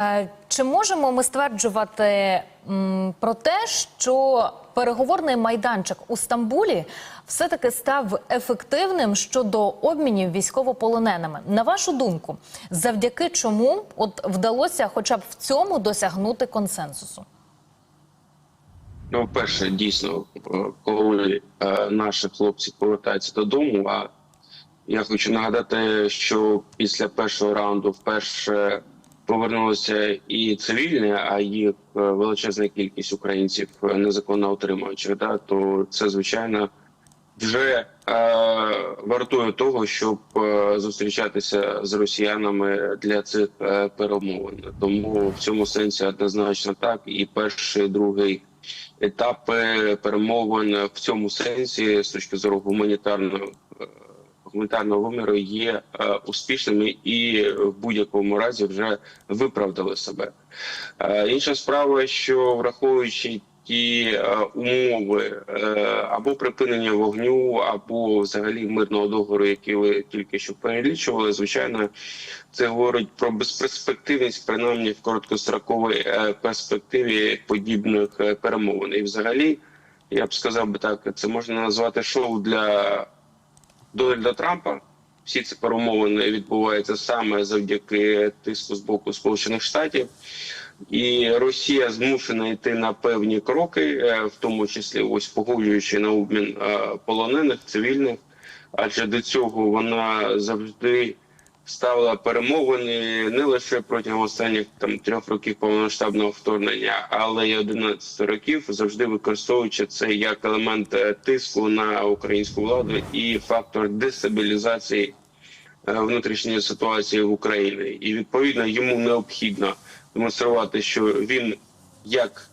Е, Чи можемо ми стверджувати про те, що переговорний майданчик у Стамбулі все-таки став ефективним щодо обмінів військовополоненими? На вашу думку, завдяки чому от вдалося, хоча б в цьому досягнути консенсусу? Ну, перше, дійсно, е, коли е, наші хлопці повертаються додому. А я хочу нагадати, що після першого раунду вперше повернулися і цивільні, а їх е, величезна кількість українців е, незаконно отримуючих. Да, то це звичайно вже е, вартує того, щоб е, зустрічатися з росіянами для цих перемовин. Тому в цьому сенсі однозначно так. І перший, другий етапи перемовин в цьому сенсі з точки зору гуманітарного е, гуманітарного виміру є е, успішними і в будь-якому разі вже виправдали себе. Е, інша справа, що враховуючи ті е, умови е, або припинення вогню, або взагалі мирного договору, які ви тільки що перелічували, звичайно, це говорить про безперспективність, принаймні в короткостроковій е, перспективі подібних е, перемовин. І взагалі, я б сказав би так, це можна назвати шоу для Дональда Трампа. Всі ці перемовини відбуваються саме завдяки тиску з боку Сполучених Штатів, і Росія змушена йти на певні кроки, е, в тому числі ось погоджуючи на обмін е, полонених цивільних. Адже до цього вона завжди ставила перемовини не лише протягом останніх там трьох років повномасштабного вторгнення, але й 11 років, завжди використовуючи це як елемент е, тиску на українську владу і фактор дестабілізації е, внутрішньої ситуації в Україні. І відповідно йому необхідно демонструвати, що він як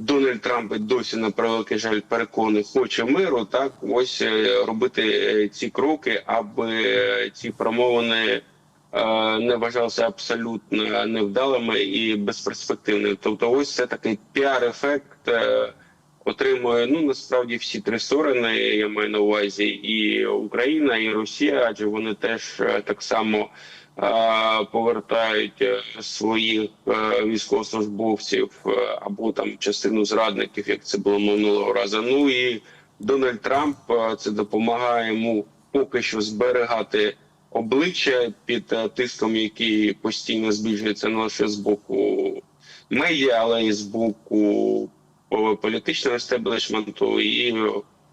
Дональд Трамп досі на превеликий жаль переконаний хоче миру. Так ось е, робити е, ці кроки, аби е, ці промовини не вважалися абсолютно невдалими і безперспективними. Тобто, ось це такий піар-ефект. Отримує ну насправді всі три сторони. Я маю на увазі і Україна, і Росія, адже вони теж так само повертають е, своїх е, військовослужбовців е, або там частину зрадників, як це було минулого разу. Ну і Дональд Трамп е, це допомагає йому поки що зберігати обличчя під е, тиском, який постійно збільшується не лише з боку медіа, але й з боку е, політичного естеблішменту і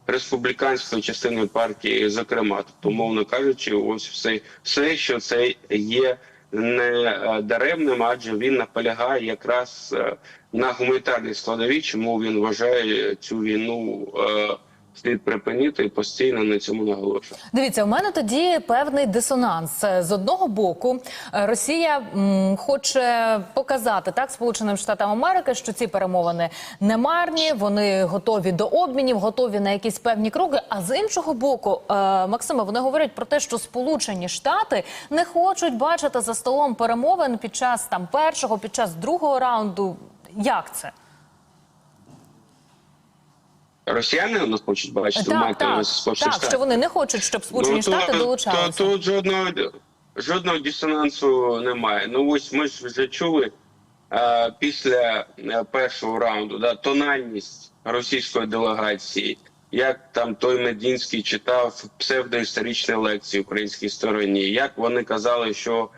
республіканської частиною партії, зокрема, тобто, мовно кажучи, ось все, все, що це є не е, даремним, адже він наполягає якраз е, на гуманітарній складовій, чому він вважає цю війну е, слід припинити і постійно на цьому наголошує. Дивіться, у мене тоді певний дисонанс. Е, З одного боку, е, Росія м, хоче показати так Сполученим Штатам Америки, що ці перемовини не марні, вони готові до обмінів, готові на якісь певні кроки. А з іншого боку, е, Максиме, вони говорять про те, що Сполучені Штати не хочуть бачити за столом перемовин під час там першого, під час другого раунду. Як це? Росіяни нас хочуть бачити Так, на так, Сполучені так, Штати? що вони не хочуть, щоб Сполучені Ну, то- Штати то- долучалися. То, тут жодного жодного дисонансу немає. Ну ось ми ж вже чули е, після е, першого раунду да, тональність російської делегації. Як там той Медінський читав псевдоісторичні лекції українській стороні, як вони казали, що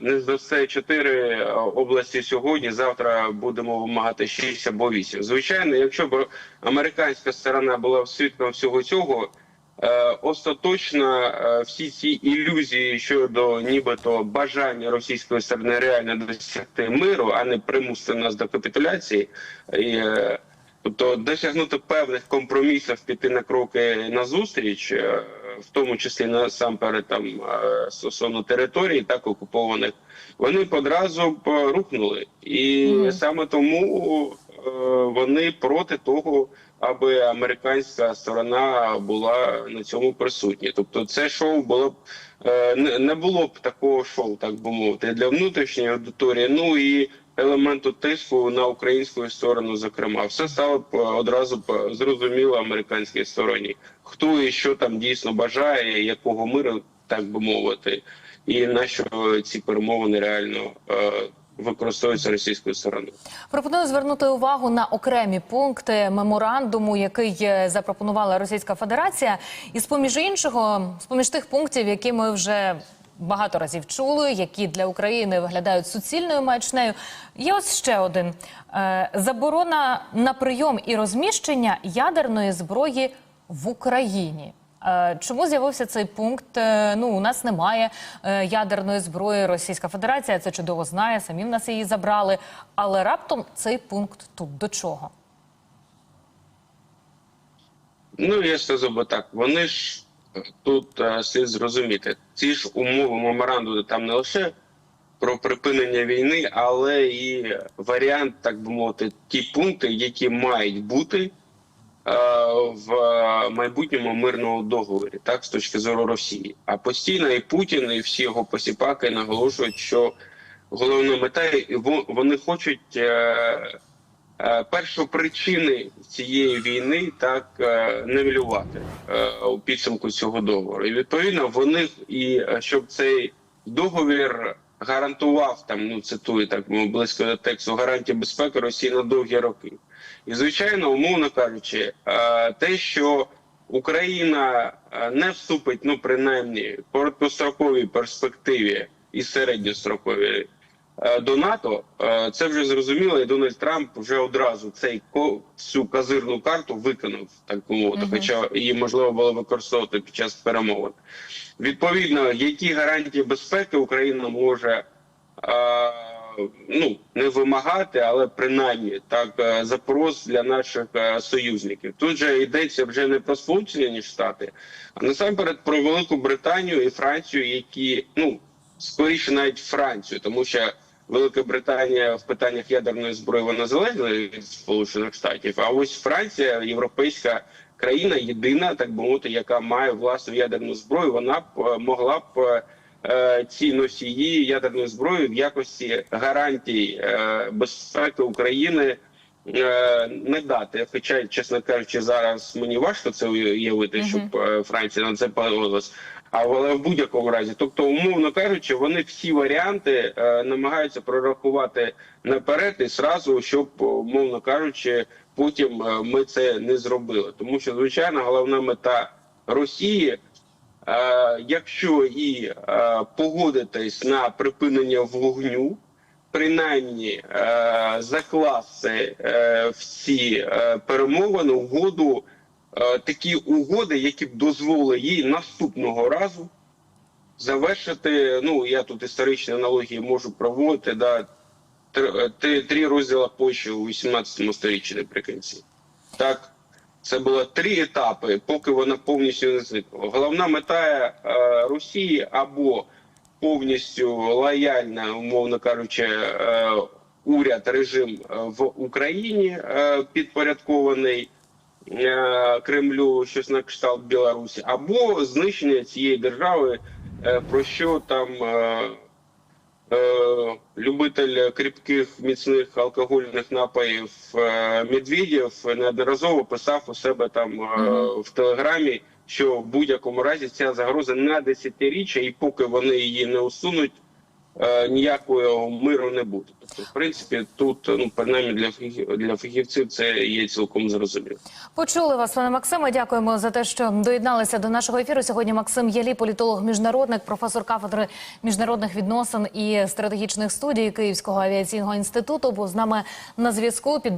не здасте чотири області сьогодні. Завтра будемо вимагати шість або вісім. Звичайно, якщо б американська сторона була свідком всього цього, е, остаточно е, всі ці ілюзії щодо нібито бажання російської сторони реально досягти миру, а не примусити нас до капітуляції. І, е, Тобто досягнути певних компромісів, піти на кроки назустріч, в тому числі насамперед там е, стосовно територій, так окупованих, вони одразу б е, рухнули, і Мгм. саме тому е, вони проти того, аби американська сторона була на цьому присутня. Тобто, це шоу було б не не було б такого шоу, так би мовити, для внутрішньої аудиторії. Ну і елементу тиску на українську сторону, зокрема, все стало е, одразу зрозуміло американській стороні, хто і що там дійсно бажає, якого миру, так би мовити. і на що ці перемовини реально е, використовуються російською стороною. Пропоную звернути увагу на окремі пункти меморандуму, який е, запропонувала Російська Федерація. І з поміж іншого, з поміж тих пунктів, які ми вже багато разів чули, які для України виглядають суцільною маячнею. Є ось ще один Е, заборона на прийом і розміщення ядерної зброї в Україні. Е, Чому з'явився цей пункт? Е, Ну, у нас немає ядерної зброї. Російська Федерація це чудово знає. Самі в нас її забрали. Але раптом цей пункт тут до чого? Ну, я сказав би так, вони ж тут е, слід зрозуміти, ці ж умови меморандуму там не лише про припинення війни, але і варіант, так би мовити, ті пункти, які мають бути е, в майбутньому мирному договорі, так з точки зору Росії. А постійно і Путін, і всі його посіпаки наголошують, що головна мета во- вони хочуть. е, Е, першопричини цієї війни так е, нивелювати е, у підсумку цього договору. І відповідно вони і е, щоб цей договір гарантував там, ну цитую так ну, близько до тексту, гарантії безпеки Росії на довгі роки. І звичайно, умовно кажучи, е, те, що Україна е, не вступить, ну принаймні в короткостроковій перспективі і середньостроковій е, до НАТО, е, це вже зрозуміло, і Дональд Трамп вже одразу цей цю казирну карту виконав, так би мовити, Мгм. хоча її можливо було використовувати під час перемовин. Відповідно, які гарантії безпеки Україна може е, ну не вимагати, але принаймні так е, запрос для наших е, союзників. Тут же йдеться вже не про Сполучені Штати, а насамперед про Велику Британію і Францію, які ну скоріше навіть Францію, тому що Велика Британія в питаннях ядерної зброї вона залежна від Сполучених Штатів. А ось Франція, європейська країна, єдина, так би мовити, яка має власну ядерну зброю, вона б е, могла б е, е, ці носії ядерної зброї в якості гарантій е, безпеки України. Не дати, хоча, чесно кажучи, зараз мені важко це уявити, щоб Франція на це погодилась. Але в будь-якому разі, тобто, умовно кажучи, вони всі варіанти е, намагаються прорахувати наперед і зразу, щоб, умовно кажучи, потім е, ми це не зробили. Тому що, звичайно, головна мета Росії, е, якщо і е, погодитись на припинення вогню, принаймні е, закласти е, всі е, перемовини, угоду е, такі угоди, які б дозволили їй наступного разу завершити. Ну я тут історичні аналогії можу проводити. Да, три, три, три розділа Польщі у 18 сторіччі наприкінці. Так, це було три етапи, поки вона повністю не зникла. Головна мета е, Росії або повністю лояльна, умовно кажучи, е, уряд, режим е, в Україні е, підпорядкований е, Кремлю, щось на кшталт Білорусі, або знищення цієї держави, е, про що там. Е, Е, любитель кріпких міцних алкогольних напоїв Медведєв неодноразово писав у себе там в телеграмі, що в будь-якому разі ця загроза на десятиріччя, і поки вони її не усунуть, ніякого миру не буде. Тобто, в принципі, тут ну принаймні для для фахівців це є цілком зрозуміло. Почули вас, пане Максиме. Дякуємо за те, що доєдналися до нашого ефіру. Сьогодні Максим Ялі, політолог, міжнародник, професор кафедри міжнародних відносин і стратегічних студій Київського авіаційного інституту. Був з нами на зв'язку. Підбив